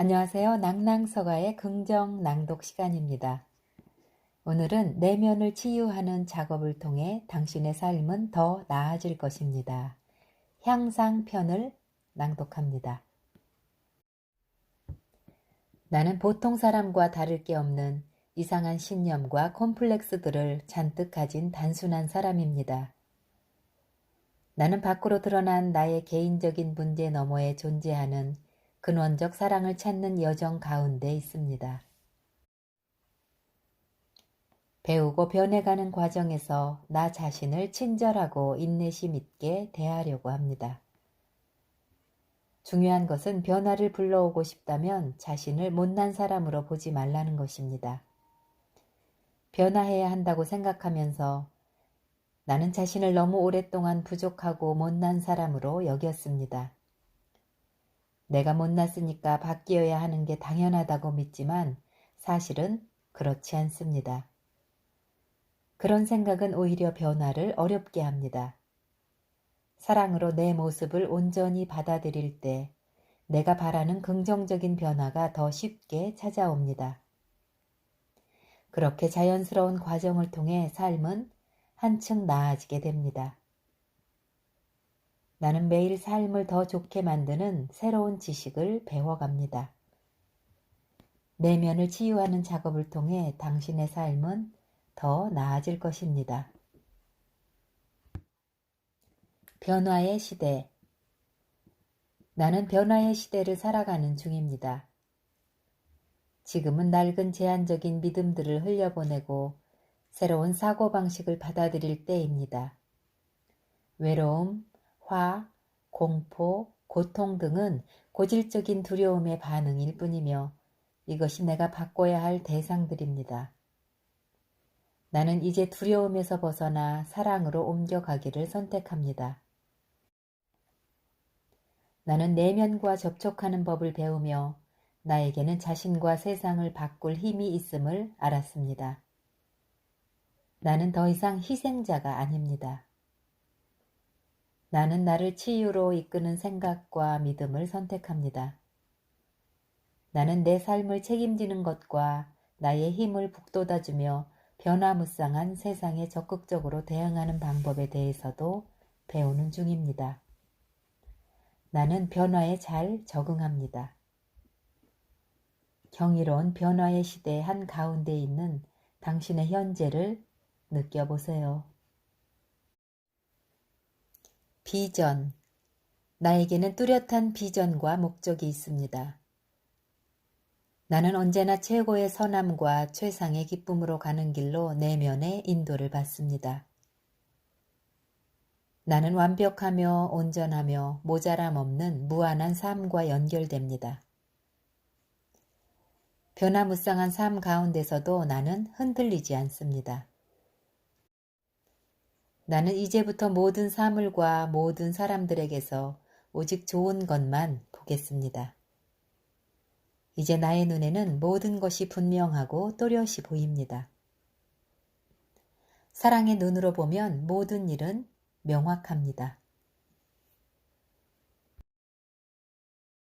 안녕하세요. 낭낭서가의 긍정 낭독 시간입니다. 오늘은 내면을 치유하는 작업을 통해 당신의 삶은 더 나아질 것입니다. 향상편을 낭독합니다. 나는 보통 사람과 다를 게 없는 이상한 신념과 콤플렉스들을 잔뜩 가진 단순한 사람입니다. 나는 밖으로 드러난 나의 개인적인 문제 너머에 존재하는 근원적 사랑을 찾는 여정 가운데 있습니다. 배우고 변해가는 과정에서 나 자신을 친절하고 인내심 있게 대하려고 합니다. 중요한 것은 변화를 불러오고 싶다면 자신을 못난 사람으로 보지 말라는 것입니다. 변화해야 한다고 생각하면서 나는 자신을 너무 오랫동안 부족하고 못난 사람으로 여겼습니다. 내가 못났으니까 바뀌어야 하는 게 당연하다고 믿지만 사실은 그렇지 않습니다. 그런 생각은 오히려 변화를 어렵게 합니다. 사랑으로 내 모습을 온전히 받아들일 때 내가 바라는 긍정적인 변화가 더 쉽게 찾아옵니다. 그렇게 자연스러운 과정을 통해 삶은 한층 나아지게 됩니다. 나는 매일 삶을 더 좋게 만드는 새로운 지식을 배워갑니다. 내면을 치유하는 작업을 통해 당신의 삶은 더 나아질 것입니다. 변화의 시대 나는 변화의 시대를 살아가는 중입니다. 지금은 낡은 제한적인 믿음들을 흘려보내고 새로운 사고방식을 받아들일 때입니다. 외로움, 화, 공포, 고통 등은 고질적인 두려움의 반응일 뿐이며 이것이 내가 바꿔야 할 대상들입니다. 나는 이제 두려움에서 벗어나 사랑으로 옮겨가기를 선택합니다. 나는 내면과 접촉하는 법을 배우며 나에게는 자신과 세상을 바꿀 힘이 있음을 알았습니다. 나는 더 이상 희생자가 아닙니다. 나는 나를 치유로 이끄는 생각과 믿음을 선택합니다. 나는 내 삶을 책임지는 것과 나의 힘을 북돋아주며 변화무쌍한 세상에 적극적으로 대응하는 방법에 대해서도 배우는 중입니다. 나는 변화에 잘 적응합니다. 경이로운 변화의 시대 한 가운데 있는 당신의 현재를 느껴보세요. 비전. 나에게는 뚜렷한 비전과 목적이 있습니다. 나는 언제나 최고의 선함과 최상의 기쁨으로 가는 길로 내면의 인도를 받습니다. 나는 완벽하며 온전하며 모자람 없는 무한한 삶과 연결됩니다. 변화무쌍한 삶 가운데서도 나는 흔들리지 않습니다. 나는 이제부터 모든 사물과 모든 사람들에게서 오직 좋은 것만 보겠습니다. 이제 나의 눈에는 모든 것이 분명하고 또렷이 보입니다. 사랑의 눈으로 보면 모든 일은 명확합니다.